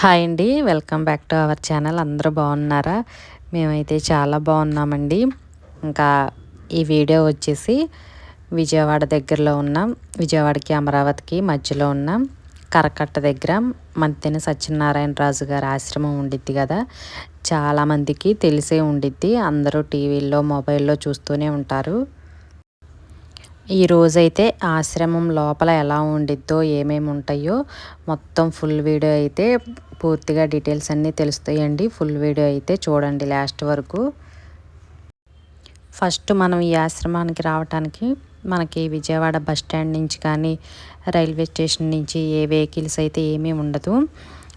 Hi అండి welcome back to our channel. అందరూ బాగున్నారా? మేమైతే చాలా బాగున్నామండి. ఇంకా ఈ వీడియో వచ్చేసి విజయవాడ దగ్గరలో ఉన్నాం. విజయవాడకి అమరావతికి మధ్యలో ఉన్నాం. కరకట్ట దగ్గర మంతెన సత్యనారాయణ రాజు గారి ఆశ్రమం ఉండిద్ది కదా. చాలామందికి తెలిసే ఉండిద్ది. అందరూ టీవీల్లో మొబైల్లో చూస్తూనే ఉంటారు. ఈ రోజైతే ఆశ్రమం లోపల ఎలా ఉండిద్దో ఏమేమి ఉంటాయో మొత్తం ఫుల్ వీడియో అయితే పూర్తిగా డీటెయిల్స్ అన్నీ తెలుస్తాయండి. ఫుల్ వీడియో అయితే చూడండి లాస్ట్ వరకు. ఫస్ట్ మనం ఈ ఆశ్రమానికి రావడానికి మనకి విజయవాడ బస్ స్టాండ్ నుంచి కానీ రైల్వే స్టేషన్ నుంచి ఏ వెహికల్స్ అయితే ఏమీ ఉండదు.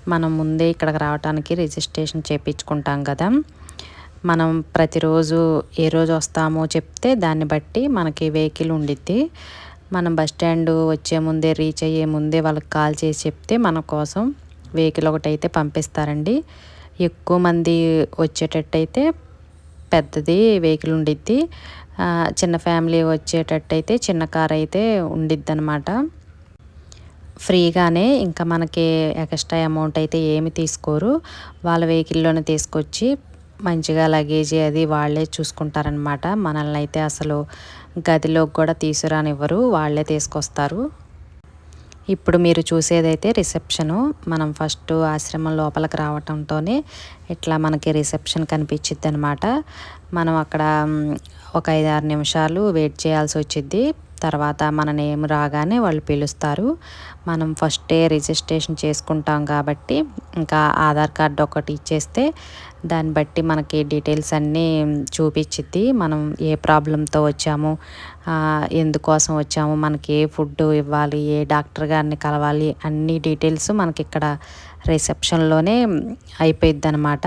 మనం ముందే ఇక్కడికి రావడానికి రిజిస్ట్రేషన్ చేయించుకుంటాం కదా. మనం ప్రతిరోజు ఏ రోజు వస్తామో చెప్తే దాన్ని బట్టి మనకి వెహికల్ ఉండిద్ది. మనం బస్ స్టాండ్ వచ్చే ముందే రీచ్ అయ్యే ముందే వాళ్ళకి కాల్ చేసి చెప్తే మన కోసం వెహికల్ ఒకటి అయితే పంపిస్తారండి. ఎక్కువ మంది వచ్చేటట్టయితే పెద్దది వెహికల్ ఉండిద్ది. చిన్న ఫ్యామిలీ వచ్చేటట్టయితే చిన్న కార్ అయితే ఉండిద్ది అనమాట ఫ్రీగానే ఇంకా మనకి ఎక్స్ట్రా అమౌంట్ అయితే ఏమి తీసుకోరు. వాళ్ళ వెహికల్లోనే తీసుకొచ్చి మంచిగా లగేజ్ అది వాళ్ళే చూసుకుంటారనమాట మనల్ని అయితే అసలు గదిలోకి కూడా తీసుకురానివ్వరు వాళ్ళే తీసుకొస్తారు. ఇప్పుడు మీరు చూసేదైతే రిసెప్షను. మనం ఫస్ట్ ఆశ్రమం లోపలికి రావటంతోనే ఇట్లా మనకి రిసెప్షన్ కనిపించిద్ది అనమాట మనం అక్కడ ఒక ఐదు ఆరు నిమిషాలు వెయిట్ చేయాల్సి వచ్చింది తర్వాత మన నేమ్ రాగానే వాళ్ళు పిలుస్తారు. మనం ఫస్టే రిజిస్ట్రేషన్ చేసుకుంటాం కాబట్టి ఇంకా ఆధార్ కార్డు ఒకటి ఇచ్చేస్తే దాన్ని బట్టి మనకి డీటెయిల్స్ అన్నీ చూపించిద్ది మనం ఏ ప్రాబ్లంతో వచ్చాము ఎందుకోసం వచ్చాము మనకి ఏ ఫుడ్ ఇవ్వాలి ఏ డాక్టర్ గారిని కలవాలి అన్ని డీటెయిల్స్ మనకి ఇక్కడ రిసెప్షన్లోనే అయిపోయిద్ది అనమాట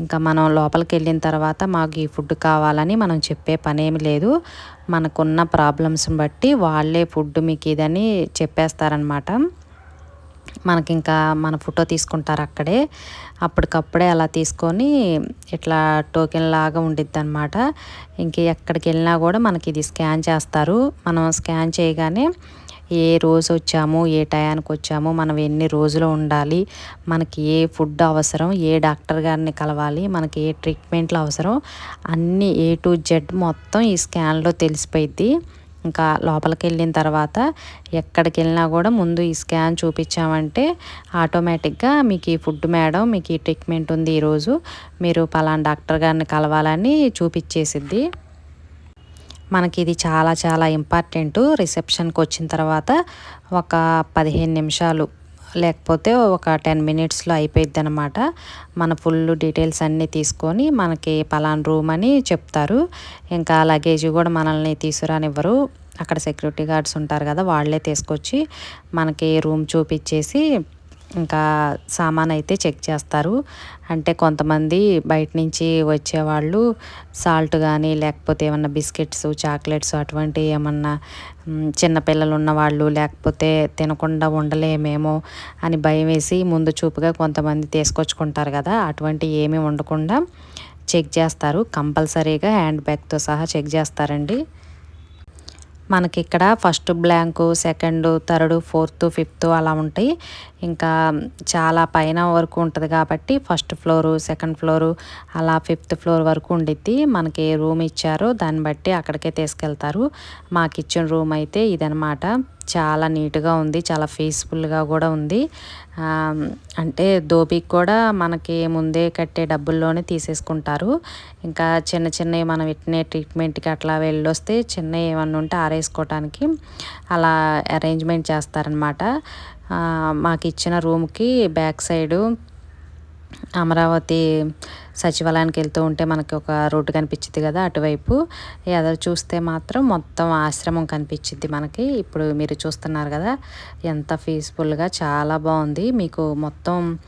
ఇంకా మనం లోపలికి వెళ్ళిన తర్వాత మాకు ఈ ఫుడ్ కావాలని మనం చెప్పే పనేమి లేదు. మనకున్న ప్రాబ్లమ్స్ని బట్టి వాళ్ళే ఫుడ్ మీకు ఇదని చెప్పేస్తారనమాట మనకి ఇంకా మన ఫోటో తీసుకుంటారు అక్కడే. అప్పటికప్పుడే అలా తీసుకొని ఇట్లా టోకెన్ లాగా ఉండిద్ది అనమాట ఇంక ఎక్కడికి వెళ్ళినా కూడా మనకి ఇది స్కాన్ చేస్తారు. మనం స్కాన్ చేయగానే ఏ రోజు వచ్చాము ఏ టయానికి వచ్చాము మనం ఎన్ని రోజులు ఉండాలి మనకి ఏ ఫుడ్ అవసరం ఏ డాక్టర్ గారిని కలవాలి మనకి ఏ ట్రీట్మెంట్లు అవసరం అన్నీ ఏ టు జెడ్ మొత్తం ఈ స్కాన్లో తెలిసిపోయిద్ది. ఇంకా లోపలికి వెళ్ళిన తర్వాత ఎక్కడికి వెళ్ళినా కూడా ముందు ఈ స్కాన్ చూపించామంటే ఆటోమేటిక్గా మీకు ఈ ఫుడ్ మేడం మీకు ఈ ట్రీట్మెంట్ ఉంది ఈరోజు మీరు పలానా డాక్టర్ గారిని కలవాలని చూపించేసిద్ది. మనకి ఇది చాలా చాలా ఇంపార్టెంట్. రిసెప్షన్కి వచ్చిన తర్వాత ఒక పదిహేను నిమిషాలు లేకపోతే ఒక టెన్ మినిట్స్లో అయిపోయిద్ది అనమాట మన ఫుల్ డీటెయిల్స్ అన్నీ తీసుకొని మనకి పలాన్ రూమ్ అని చెప్తారు. ఇంకా లగేజ్ కూడా మనల్ని తీసుకురానివ్వరు. అక్కడ సెక్యూరిటీ గార్డ్స్ ఉంటారు కదా వాళ్ళే తీసుకొచ్చి మనకి రూమ్ చూపించేసి ఇంకా సామాన్ అయితే చెక్ చేస్తారు. అంటే కొంతమంది బయట నుంచి వచ్చేవాళ్ళు సాల్ట్ కానీ లేకపోతే ఏమన్నా బిస్కెట్స్ చాక్లెట్స్ అటువంటి ఏమన్నా చిన్నపిల్లలు ఉన్నవాళ్ళు లేకపోతే తినకుండా ఉండలేమేమో అని భయం వేసి ముందు చూపుగా కొంతమంది తీసుకొచ్చుకుంటారు కదా అటువంటి ఏమీ ఉండకుండా చెక్ చేస్తారు. కంపల్సరీగా హ్యాండ్ బ్యాగ్తో సహా చెక్ చేస్తారండి. మనకి ఇక్కడ first blank second third fourth fifth అలా ఉంటాయి. ఇంకా చాలా పైన వరకు ఉంటుంది కాబట్టి ఫస్ట్ ఫ్లోరు సెకండ్ ఫ్లోరు అలా ఫిఫ్త్ ఫ్లోర్ వరకు ఉండిద్ది. మనకి రూమ్ ఇచ్చారో దాన్ని బట్టి అక్కడికే తీసుకెళ్తారు. మాకు ఇచ్చిన రూమ్ అయితే ఇదనమాట చాలా నీట్గా ఉంది చాలా పీస్ఫుల్గా కూడా ఉంది. అంటే దోపికి కూడా మనకి ముందే కట్టే డబ్బుల్లోనే తీసేసుకుంటారు. ఇంకా చిన్న చిన్నవి మనం ఇట్నే ట్రీట్మెంట్కి అట్లా వెళ్ళొస్తే చిన్న ఏమన్నా ఉంటే ఆరేసుకోవటానికి అలా అరేంజ్మెంట్ చేస్తారనమాట మాకు ఇచ్చిన రూమ్కి బ్యాక్ సైడు అమరావతి సచివాలయానికి వెళ్తూ ఉంటే మనకి ఒక రోడ్డు కనిపించింది కదా అటువైపు. ఎదురు చూస్తే మాత్రం మొత్తం ఆశ్రమం కనిపించింది మనకి. ఇప్పుడు మీరు చూస్తున్నారు కదా ఎంత పీస్ఫుల్గా చాలా బాగుంది. మీకు మొత్తం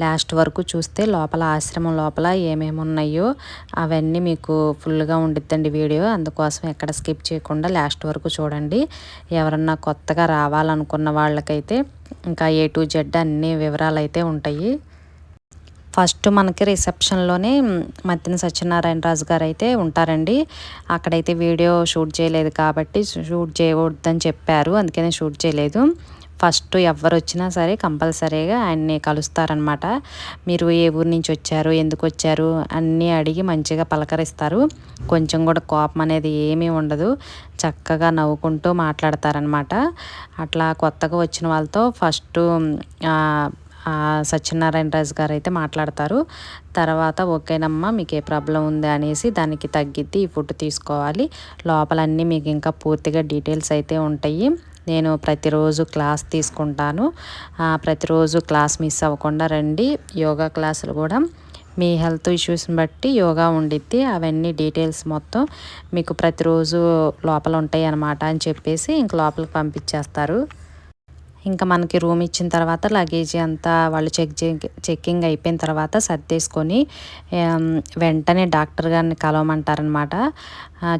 లాస్ట్ వరకు చూస్తే లోపల ఆశ్రమం లోపల ఏమేమి ఉన్నాయో అవన్నీ మీకు ఫుల్గా ఉండిద్దండి వీడియో. అందుకోసం ఎక్కడ స్కిప్ చేయకుండా లాస్ట్ వరకు చూడండి. ఎవరన్నా కొత్తగా రావాలనుకున్న వాళ్ళకైతే ఇంకా ఏ టు జెడ్ అన్ని వివరాలు అయితే ఉంటాయి. ఫస్ట్ మనకి రిసెప్షన్లోనే మత్తిన సత్యనారాయణ రాజు గారు అయితే ఉంటారండి. అక్కడైతే వీడియో షూట్ చేయలేదు కాబట్టి షూట్ చేయకూడదని చెప్పారు. అందుకనే షూట్ చేయలేదు. ఫస్ట్ ఎవరు వచ్చినా సరే కంపల్సరీగా ఆయన్ని కలుస్తారనమాట మీరు ఏ ఊరు నుంచి వచ్చారు ఎందుకు వచ్చారు అన్నీ అడిగి మంచిగా పలకరిస్తారు. కొంచెం కూడా కోపం అనేది ఏమీ ఉండదు. చక్కగా నవ్వుకుంటూ మాట్లాడతారనమాట అట్లా కొత్తగా వచ్చిన వాళ్ళతో ఫస్ట్ సత్యనారాయణ రాజు గారు అయితే మాట్లాడతారు. తర్వాత ఓకేనమ్మా మీకు ఏ ప్రాబ్లం ఉంది అనేసి దానికి తగ్గిద్ది ఈ ఫుడ్ తీసుకోవాలి. లోపలన్నీ మీకు ఇంకా పూర్తిగా డీటెయిల్స్ అయితే ఉంటాయి. నేను ప్రతిరోజు క్లాస్ తీసుకుంటాను. ప్రతిరోజు క్లాస్ మిస్ అవ్వకుండా రండి. యోగా క్లాసులు కూడా మీ హెల్త్ ఇష్యూస్ని బట్టి యోగా ఉండిద్ది. అవన్నీ డీటెయిల్స్ మొత్తం మీకు ప్రతిరోజు లోపల ఉంటాయి అన్నమాట అని చెప్పేసి ఇంక లోపలికి పంపించేస్తారు. ఇంకా మనకి రూమ్ ఇచ్చిన తర్వాత లగేజీ అంతా వాళ్ళు చెక్ చెక్కింగ్ అయిపోయిన తర్వాత సర్దేసుకొని వెంటనే డాక్టర్ గారిని కలవమంటారనమాట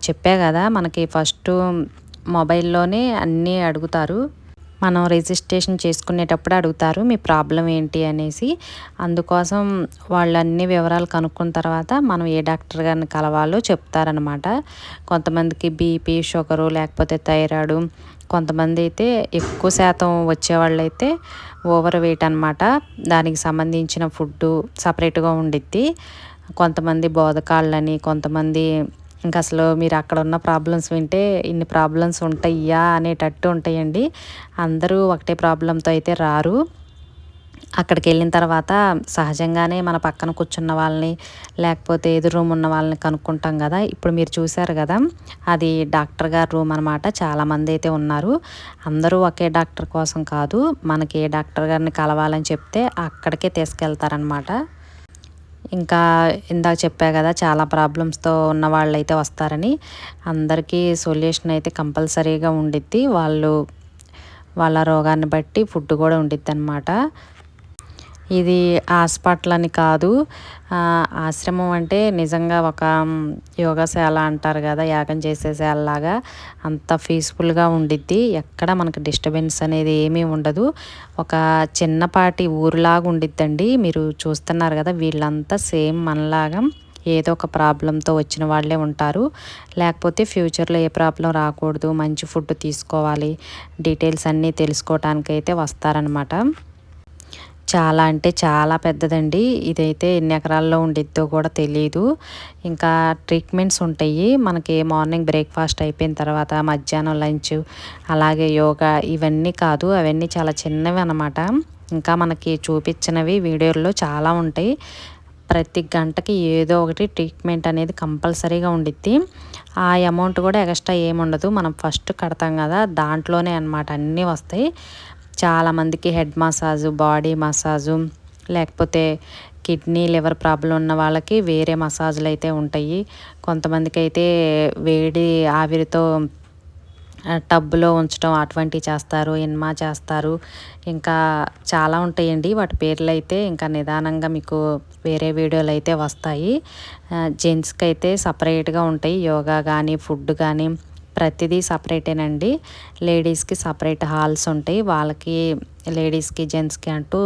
చెప్పే కదా మనకి ఫస్ట్ మొబైల్లోనే అన్నీ అడుగుతారు. మనం రిజిస్ట్రేషన్ చేసుకునేటప్పుడు అడుగుతారు మీ ప్రాబ్లం ఏంటి? అనేసి. అందుకోసం వాళ్ళు అన్ని వివరాలు కనుక్కున్న తర్వాత మనం ఏ డాక్టర్ గారిని కలవాలో చెప్తారనమాట కొంతమందికి బీపీ షుగరు లేకపోతే థైరాయిడ్ కొంతమంది అయితే ఎక్కువ శాతం వచ్చేవాళ్ళైతే ఓవర్ వెయిట్ అనమాట దానికి సంబంధించిన ఫుడ్ సపరేట్గా ఉండిద్ది. కొంతమంది బోధకాళ్ళని కొంతమంది ఇంకా అసలు మీరు అక్కడ ఉన్న ప్రాబ్లమ్స్ వింటే ఇన్ని ప్రాబ్లమ్స్ ఉంటాయా అనేటట్టు ఉంటాయండి. అందరూ ఒకటే ప్రాబ్లంతో అయితే రారు. అక్కడికి వెళ్ళిన తర్వాత సహజంగానే మన పక్కన కూర్చున్న వాళ్ళని లేకపోతే ఎదురు రూమ్ ఉన్న వాళ్ళని కనుక్కుంటాం కదా. ఇప్పుడు మీరు చూశారు కదా అది డాక్టర్ గారి రూమ్ అనమాట చాలామంది అయితే ఉన్నారు. అందరూ ఒకే డాక్టర్ కోసం కాదు మనకి ఏ డాక్టర్ గారిని కలవాలని చెప్తే అక్కడికే తీసుకెళ్తారనమాట ఇంకా ఇందాక చెప్పా కదా చాలా ప్రాబ్లమ్స్తో ఉన్న వాళ్ళు అయితే వస్తారని. అందరికీ సొల్యూషన్ అయితే కంపల్సరీగా ఉండిద్ది. వాళ్ళు వాళ్ళ రోగాన్ని బట్టి ఫుడ్ కూడా ఉండిద్ది అనమాట ఇది హాస్పిటల్ అని కాదు. ఆశ్రమం అంటే నిజంగా ఒక యోగశాల అంటారు కదా యాగం చేసేసేలాగా అంత పీస్ఫుల్గా ఉండిద్ది. ఎక్కడ మనకు డిస్టర్బెన్స్ అనేది ఏమీ ఉండదు. ఒక చిన్నపాటి ఊరులాగా ఉండిద్దండి. మీరు చూస్తున్నారు కదా వీళ్ళంతా సేమ్ మనలాగా ఏదో ఒక ప్రాబ్లంతో వచ్చిన వాళ్ళే ఉంటారు. లేకపోతే ఫ్యూచర్లో ఏ ప్రాబ్లం రాకూడదు. మంచి ఫుడ్ తీసుకోవాలి. డీటెయిల్స్ అన్నీ తెలుసుకోవటానికైతే వస్తారనమాట చాలా అంటే చాలా పెద్దదండి. ఇదైతే ఎన్ని ఎకరాల్లో ఉండిద్దో కూడా తెలియదు ఇంకా ట్రీట్మెంట్స్ ఉంటాయి. మనకి మార్నింగ్ బ్రేక్ఫాస్ట్ అయిపోయిన తర్వాత మధ్యాహ్నం లంచ్ అలాగే యోగా ఇవన్నీ కాదు. అవన్నీ చాలా చిన్నవి అనమాట ఇంకా మనకి చూపించినవి వీడియోల్లో చాలా ఉంటాయి. ప్రతి గంటకి ఏదో ఒకటి ట్రీట్మెంట్ అనేది కంపల్సరీగా ఉండిద్ది. ఆ అమౌంట్ కూడా ఎక్స్ట్రా ఏముండదు. మనం ఫస్ట్ కడతాం కదా దాంట్లోనే అనమాట అన్నీ వస్తాయి. చాలామందికి హెడ్ మసాజు బాడీ మసాజు లేకపోతే కిడ్నీ లివర్ ప్రాబ్లం ఉన్న వాళ్ళకి వేరే మసాజులు అయితే ఉంటాయి. కొంతమందికి అయితే వేడి ఆవిరితో టబ్లో ఉంచడం అటువంటివి చేస్తారు ఇన్మా చేస్తారు. ఇంకా చాలా ఉంటాయండి. వాటి పేర్లు అయితే ఇంకా నిదానంగా మీకు వేరే వీడియోలు అయితే వస్తాయి. జెంట్స్కి అయితే సపరేట్గా ఉంటాయి. యోగా కానీ ఫుడ్ కానీ ప్రతిదీ సపరేటేనండి. లేడీస్కి సపరేట్ హాల్స్ ఉంటాయి. వాళ్ళకి లేడీస్కి జెంట్స్కి అంటూ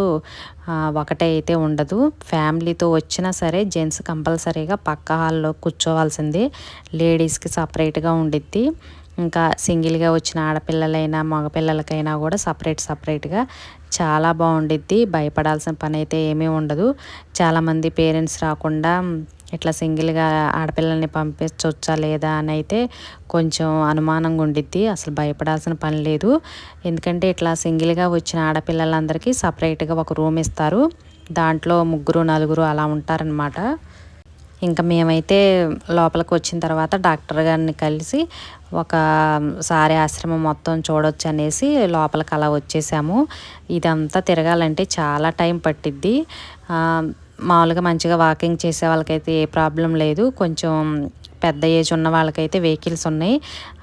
ఒకటే అయితే ఉండదు. ఫ్యామిలీతో వచ్చినా సరే జెంట్స్ కంపల్సరీగా పక్క హాల్లో కూర్చోవాల్సిందే. లేడీస్కి సపరేట్గా ఉండిద్ది. ఇంకా సింగిల్గా వచ్చిన ఆడపిల్లలైనా మగపిల్లలకైనా కూడా సపరేట్ సపరేట్గా చాలా బాగుండిద్ది. భయపడాల్సిన పని అయితే ఏమీ ఉండదు. చాలామంది పేరెంట్స్ రాకుండా ఇట్లా సింగిల్గా ఆడపిల్లల్ని పంపించవచ్చా లేదా అని అయితే కొంచెం అనుమానంగా ఉండిద్ది. అసలు భయపడాల్సిన పని లేదు. ఎందుకంటే ఇట్లా సింగిల్గా వచ్చిన ఆడపిల్లలందరికీ సపరేట్గా ఒక రూమ్ ఇస్తారు. దాంట్లో ముగ్గురు నలుగురు అలా ఉంటారనమాట ఇంకా మేమైతే లోపలికి వచ్చిన తర్వాత డాక్టర్ గారిని కలిసి ఒకసారి ఆశ్రమం మొత్తం చూడొచ్చు అనేసి లోపలికి అలా వచ్చేసాము. ఇదంతా తిరగాలంటే చాలా టైం పట్టిద్ది. మామూలుగా మంచిగా వాకింగ్ చేసే వాళ్ళకైతే ఏ ప్రాబ్లం లేదు. కొంచెం పెద్ద ఏజ్ ఉన్న వాళ్ళకైతే వెహికల్స్ ఉన్నాయి.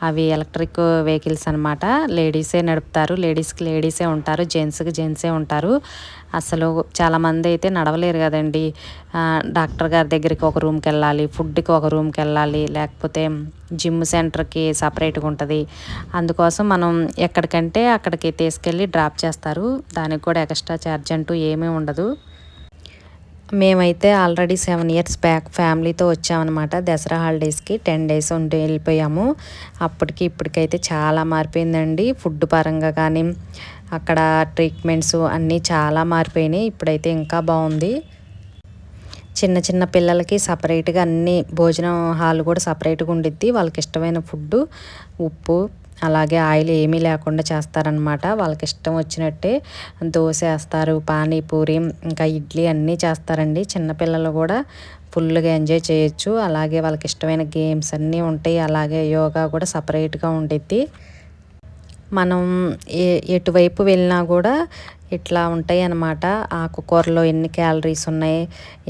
అవి ఎలక్ట్రిక్ వెహికల్స్ అనమాట లేడీసే నడుపుతారు. లేడీస్కి లేడీసే ఉంటారు. జెంట్స్కి జెంట్సే ఉంటారు. అసలు చాలామంది అయితే నడవలేరు కదండి. డాక్టర్ గారి దగ్గరికి ఒక రూమ్కి వెళ్ళాలి ఫుడ్కి ఒక రూమ్కి వెళ్ళాలి లేకపోతే జిమ్ సెంటర్కి సపరేట్గా ఉంటుంది. అందుకోసం మనం ఎక్కడికంటే అక్కడికి తీసుకెళ్ళి డ్రాప్ చేస్తారు. దానికి కూడా ఎక్స్ట్రా ఛార్జ్ అంటూ ఏమీ ఉండదు. మేమైతే ఆల్రెడీ సెవెన్ ఇయర్స్ బ్యాక్ ఫ్యామిలీతో వచ్చామన్నమాట. దసరా హాలిడేస్కి టెన్ డేస్ ఉండి వెళ్ళిపోయాము. అప్పటికి ఇప్పటికైతే చాలా మారిపోయిందండి. ఫుడ్ పరంగా కానీ అక్కడ ట్రీట్మెంట్స్ అన్నీ చాలా మారిపోయినాయి. ఇప్పుడైతే ఇంకా బాగుంది. చిన్న చిన్న పిల్లలకి సపరేట్గా అన్ని భోజనం హాల్ కూడా సపరేట్గా ఉండిద్ది. వాళ్ళకి ఇష్టమైన ఫుడ్ ఉప్పు అలాగే ఆయిల్ ఏమీ లేకుండా చేస్తారనమాట వాళ్ళకి ఇష్టం వచ్చినట్టే దోశ వేస్తారు పానీపూరి ఇంకా ఇడ్లీ అన్నీ చేస్తారండి. చిన్నపిల్లలు కూడా ఫుల్గా ఎంజాయ్ చేయొచ్చు. అలాగే వాళ్ళకి ఇష్టమైన గేమ్స్ అన్నీ ఉంటాయి. అలాగే యోగా కూడా సపరేట్గా ఉండిద్ది. మనం ఏ ఎటువైపు వెళ్ళినా కూడా ఇట్లా ఉంటాయి అన్నమాట ఆకుకూరలో ఎన్ని క్యాలరీస్ ఉన్నాయి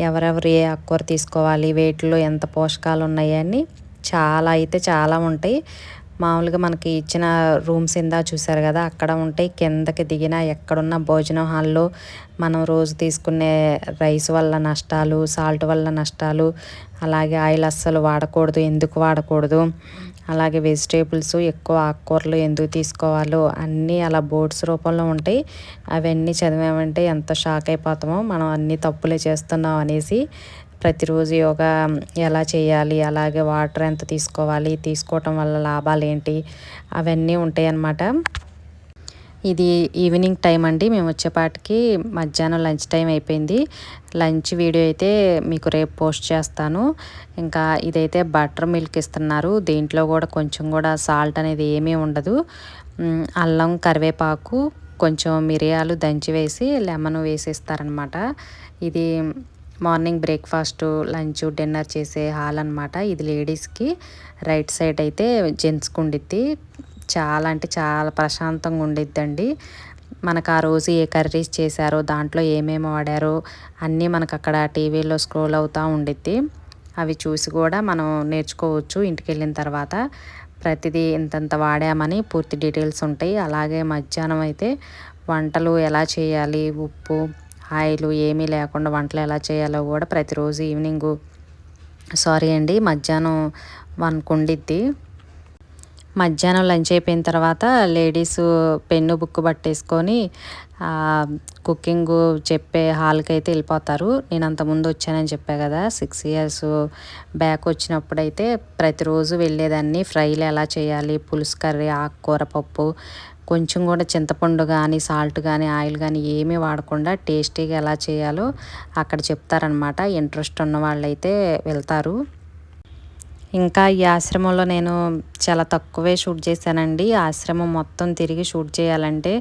ఎవరెవరు ఏ ఆకుకూర తీసుకోవాలి వేటిలో ఎంత పోషకాలు ఉన్నాయి అని చాలా అయితే చాలా ఉంటాయి. మామూలుగా మనకి ఇచ్చిన రూమ్స్ ఇందా చూసారు కదా అక్కడ ఉంటాయి కిందకి దిగిన ఎక్కడున్న భోజనం హాల్లో మనం రోజు తీసుకునే రైస్ వల్ల నష్టాలు సాల్ట్ వల్ల నష్టాలు అలాగే ఆయిల్ అస్సలు వాడకూడదు ఎందుకు వాడకూడదు అలాగే వెజిటేబుల్స్ ఎక్కువ ఆకుకూరలు ఎందుకు తీసుకోవాలో అన్నీ అలా బోర్డ్స్ రూపంలో ఉంటాయి. అవన్నీ చదివామంటే ఎంత షాక్ అయిపోతామో మనం అన్ని తప్పులే చేస్తున్నాం అనేసి ప్రతిరోజు యోగా ఎలా చేయాలి? అలాగే వాటర్ ఎంత తీసుకోవాలి? తీసుకోవటం వల్ల లాభాలు ఏంటి? అవన్నీ ఉంటాయి అన్నమాట ఇది ఈవినింగ్ టైం అండి. మేము వచ్చేపాటికి మధ్యాహ్నం లంచ్ టైం అయిపోయింది. లంచ్ వీడియో అయితే మీకు రేపు పోస్ట్ చేస్తాను. ఇంకా ఇదైతే బటర్ మిల్క్ ఇస్తున్నారు. దీంట్లో కూడా కొంచెం కూడా సాల్ట్ అనేది ఏమీ ఉండదు. అల్లం కరివేపాకు కొంచెం మిరియాలు దంచి వేసి లెమన్ వేసేస్తారనమాట ఇది మార్నింగ్ బ్రేక్ఫాస్ట్ లంచ్ డిన్నర్ చేసే హాల్ అనమాట ఇది లేడీస్కి. రైట్ సైడ్ అయితే జెంట్స్కి ఉండిద్ది. చాలా అంటే చాలా ప్రశాంతంగా ఉండిద్దండి. మనకు ఆ రోజు ఏ కర్రీస్ చేశారో దాంట్లో ఏమేమి వాడారో అన్నీ మనకు అక్కడ టీవీలో స్క్రోల్ అవుతూ ఉండిద్ది. అవి చూసి కూడా మనం నేర్చుకోవచ్చు ఇంటికి వెళ్ళిన తర్వాత. ప్రతిదీ ఇంతంత వాడామని పూర్తి డీటెయిల్స్ ఉంటాయి. అలాగే మధ్యాహ్నం అయితే వంటలు ఎలా చేయాలి? ఉప్పు ఆయిలు ఏమీ లేకుండా వంటలు ఎలా చేయాలో కూడా ప్రతిరోజు ఈవినింగ్ సారీ అండి మధ్యాహ్నం వన్కు ఉండిద్ది మధ్యాహ్నం లంచ్ అయిపోయిన తర్వాత లేడీస్ పెన్ను బుక్ పట్టేసుకొని కుకింగ్ చెప్పే హాల్కి అయితే వెళ్ళిపోతారు. నేను అంతకుముందు వచ్చానని చెప్పా కదా సిక్స్ ఇయర్స్ బ్యాక్ వచ్చినప్పుడైతే ప్రతిరోజు వెళ్ళేదాన్ని. ఫ్రైలు ఎలా చేయాలి పులుసు కర్రీ ఆకుకూర పప్పు కొంచెం కూడా చింతపండు కానీ సాల్ట్ కానీ ఆయిల్ కానీ ఏమీ వాడకుండా టేస్టీగా ఎలా చేయాలో అక్కడ చెప్తారనమాట ఇంట్రెస్ట్ ఉన్న వాళ్ళైతే వెళ్తారు. ఇంకా ఈ ఆశ్రమంలో నేను చాలా తక్కువే షూట్ చేశానండి. ఆశ్రమం మొత్తం తిరిగి షూట్ చేయాలంటే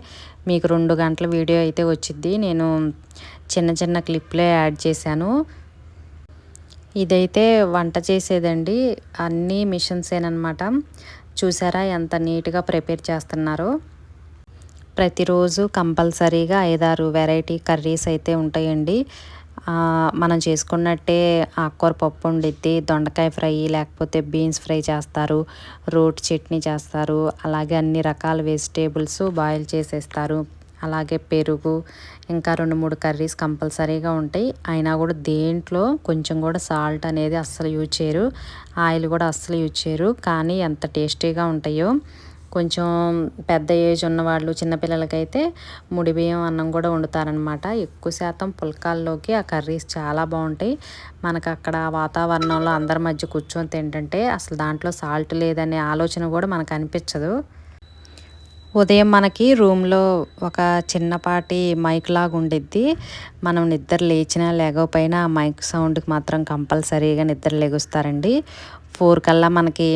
మీకు రెండు గంటల వీడియో అయితే వచ్చింది నేను చిన్న చిన్న క్లిప్లే యాడ్ చేశాను. ఇదైతే వంట చేసేదండి. అన్నీ మిషన్స్ ఏనమాట చూసారా ఎంత నీట్గా ప్రిపేర్ చేస్తున్నారో. ప్రతిరోజు కంపల్సరీగా ఐదారు వెరైటీ కర్రీస్ అయితే ఉంటాయండి. మనం చేసుకున్నట్టే ఆకుకూర పప్పు ఉండిద్ది దొండకాయ ఫ్రై లేకపోతే బీన్స్ ఫ్రై చేస్తారు రోట్ చట్నీ చేస్తారు అలాగే అన్ని రకాల వెజిటేబుల్స్ బాయిల్ చేసేస్తారు. అలాగే పెరుగు ఇంకా రెండు మూడు కర్రీస్ కంపల్సరీగా ఉంటాయి. అయినా కూడా దేంట్లో కొంచెం కూడా సాల్ట్ అనేది అస్సలు యూజ్ చేయరు ఆయిల్ కూడా అస్సలు యూజ్ చేయరు కానీ ఎంత టేస్టీగా ఉంటాయో కొంచెం పెద్ద ఏజ్ ఉన్నవాళ్ళు చిన్నపిల్లలకైతే ముడి బియ్యం అన్నం కూడా వండుతారనమాట ఎక్కువ శాతం పుల్కాల్లోకి ఆ కర్రీస్ చాలా బాగుంటాయి. మనకు అక్కడ వాతావరణంలో అందరి మధ్య కూర్చొని తింటుంటే అసలు దాంట్లో సాల్ట్ లేదనే ఆలోచన కూడా మనకు అనిపించదు. ఉదయం మనకి రూమ్లో ఒక చిన్నపాటి మైక్ లాగా ఉండిద్ది. మనం నిద్ర లేచినా లేకపోయినా ఆ మైక్ సౌండ్కి మాత్రం కంపల్సరీగా నిద్ర లెగుస్తారండి. ఫోర్ కల్లా మనకి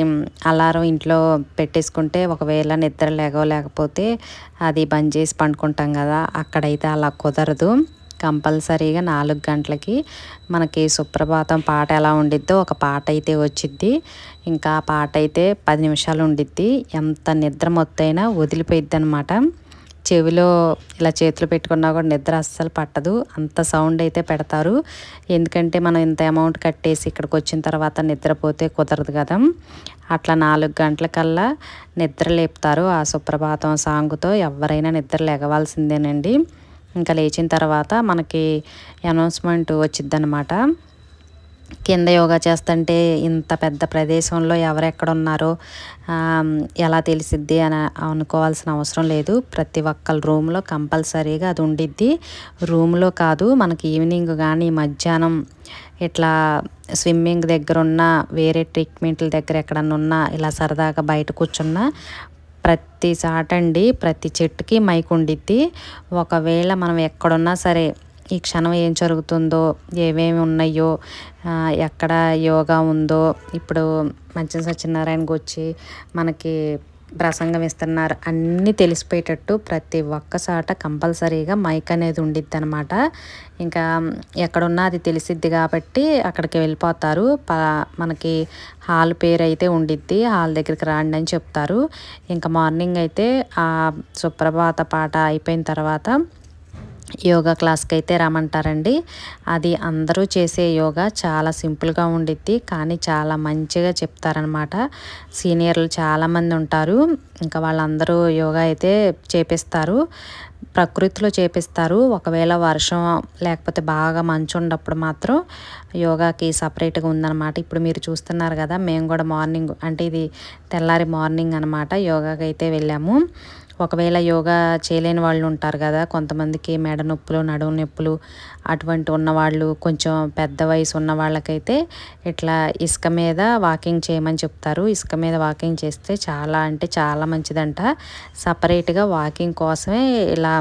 అలారం ఇంట్లో పెట్టేసుకుంటే ఒకవేళ నిద్ర లేకపోతే అది బంద్ చేసి పండుకుంటాం కదా అక్కడైతే అలా కుదరదు. కంపల్సరీగా నాలుగు గంటలకి మనకి సుప్రభాతం పాట ఎలా ఉండిద్దో ఒక పాట అయితే వచ్చిద్ది. ఇంకా పాట అయితే పది నిమిషాలు ఉండిద్ది. ఎంత నిద్ర మొత్తైనా వదిలిపోయిద్ది అనమాట చెవిలో ఇలా చేతులు పెట్టుకున్నా కూడా నిద్ర అస్సలు పట్టదు. అంత సౌండ్ అయితే పెడతారు. ఎందుకంటే మనం ఇంత అమౌంట్ కట్టేసి ఇక్కడికి వచ్చిన తర్వాత నిద్రపోతే కుదరదు కదా. అట్లా నాలుగు గంటలకల్లా నిద్ర లేపుతారు ఆ సుప్రభాతం సాంగ్తో. ఎవరైనా నిద్ర లేగవాల్సిందేనండి. ఇంకా లేచిన తర్వాత మనకి అనౌన్స్మెంట్ వచ్చిద్దనమాట కింద యోగా చేస్తుంటే ఇంత పెద్ద ప్రదేశంలో ఎవరెక్కడున్నారో ఎలా తెలిసిద్ది అని అనుకోవాల్సిన అవసరం లేదు. ప్రతి ఒక్కళ్ళ రూమ్లో కంపల్సరీగా అది ఉండిద్ది. రూమ్లో కాదు మనకి ఈవినింగ్ కానీ మధ్యాహ్నం ఇట్లా స్విమ్మింగ్ దగ్గర ఉన్న వేరే ట్రీట్మెంట్ల దగ్గర ఎక్కడన్నా ఉన్నా ఇలా సరదాగా బయట కూర్చున్నా ప్రతి చాటండి ప్రతి చెట్టుకి మైక్ ఉండిద్ది ఒకవేళ మనం ఎక్కడున్నా సరే ఈ క్షణం ఏం జరుగుతుందో ఏమేమి ఉన్నాయో ఎక్కడ యోగా ఉందో ఇప్పుడు మంచి సత్యనారాయణకి వచ్చి మనకి ప్రసంగం ఇస్తున్నారు. అన్నీ తెలిసిపోయేటట్టు ప్రతి ఒక్క చాట కంపల్సరీగా మైక్ అనేది ఉండిద్ది అనమాట ఇంకా ఎక్కడున్నా అది తెలిసిద్ది కాబట్టి అక్కడికి వెళ్ళిపోతారు. ప మనకి హాల్ పేరు అయితే ఉండిద్ది. హాల్ దగ్గరికి రాండి అని చెప్తారు. ఇంకా మార్నింగ్ అయితే ఆ సుప్రభాత పాట అయిపోయిన తర్వాత యోగా క్లాస్కి అయితే రమ్మంటారండి. అది అందరూ చేసే యోగా చాలా సింపుల్గా ఉండిద్ది కానీ చాలా మంచిగా చెప్తారనమాట. సీనియర్లు చాలామంది ఉంటారు ఇంకా వాళ్ళందరూ యోగా అయితే చేపిస్తారు ప్రకృతిలో చేపిస్తారు. ఒకవేళ వర్షం లేకపోతే బాగా మంచు ఉన్నప్పుడు మాత్రం యోగాకి సపరేట్గా ఉందన్నమాట ఇప్పుడు మీరు చూస్తున్నారు కదా మేము కూడా మార్నింగ్ అంటే ఇది తెల్లారి మార్నింగ్ అనమాట యోగాకి అయితే వెళ్ళాము. ఒకవేళ యోగా చేయలేని వాళ్ళు ఉంటారు కదా కొంతమందికి మెడ నొప్పులు నడుము నొప్పులు అటువంటి ఉన్నవాళ్ళు కొంచెం పెద్ద వయసు ఉన్న వాళ్ళకైతే ఇట్లా ఇసుక మీద వాకింగ్ చేయమని చెప్తారు. ఇసుక మీద వాకింగ్ చేస్తే చాలా అంటే చాలా మంచిదంట. సపరేట్గా వాకింగ్ కోసమే ఇలా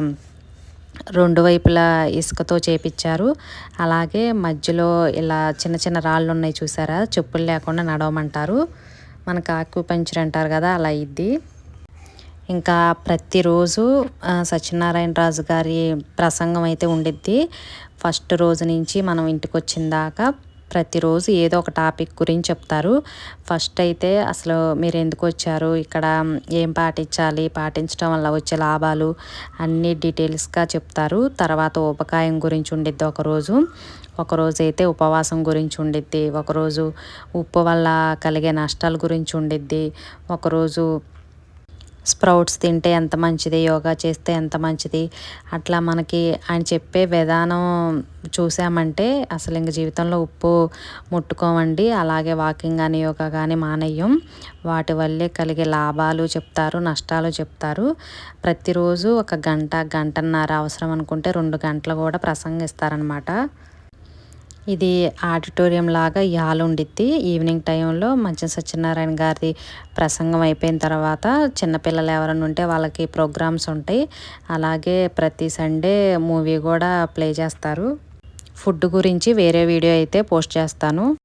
రెండు వైపులా ఇసుకతో చేపించారు అలాగే మధ్యలో ఇలా చిన్న చిన్న రాళ్ళు ఉన్నాయి చూసారా చెప్పులు లేకుండా నడవమంటారు. మనకు ఆక్యుపంచర్ అంటారు కదా అలా ఇద్ది ఇంకా ప్రతిరోజు సత్యనారాయణ రాజు గారి ప్రసంగం అయితే ఉండిద్ది. ఫస్ట్ రోజు నుంచి మనం ఇంటికి వచ్చిన దాకా ప్రతిరోజు ఏదో ఒక టాపిక్ గురించి చెప్తారు. ఫస్ట్ అయితే అసలు మీరు ఎందుకు వచ్చారు? ఇక్కడ ఏం పాటించాలి? పాటించడం వల్ల వచ్చే లాభాలు అన్నీ డీటెయిల్స్గా చెప్తారు. తర్వాత ఉపకాయం గురించి ఉండిద్ది ఒకరోజు ఒకరోజు అయితే ఉపవాసం గురించి ఉండిద్ది. ఒకరోజు ఉప్పు వల్ల కలిగే నష్టాల గురించి ఉండిద్ది. ఒకరోజు స్ప్రౌట్స్ తింటే ఎంత మంచిది యోగా చేస్తే ఎంత మంచిది అట్లా మనకి ఆయన చెప్పే విధానం చూసామంటే అసలు ఇంక జీవితంలో ఉప్పు ముట్టుకోమండి. అలాగే వాకింగ్ కానీ యోగా కానీ మానేయం. వాటి వల్లే కలిగే లాభాలు చెప్తారు నష్టాలు చెప్తారు. ప్రతిరోజు ఒక గంట గంటన్నర అవసరం అనుకుంటే రెండు గంటలు కూడా ప్రసంగిస్తారనమాట ఇది ఆడిటోరియం లాగా ఈ హాల్ ఉండిద్ది ఈవినింగ్ టైంలో మంచి సత్యనారాయణ గారి ప్రసంగం అయిపోయిన తర్వాత చిన్నపిల్లలు ఎవరైనా ఉంటే వాళ్ళకి ప్రోగ్రామ్స్ ఉంటాయి. అలాగే ప్రతి సండే మూవీ కూడా ప్లే చేస్తారు. ఫుడ్ గురించి వేరే వీడియో అయితే పోస్ట్ చేస్తాను.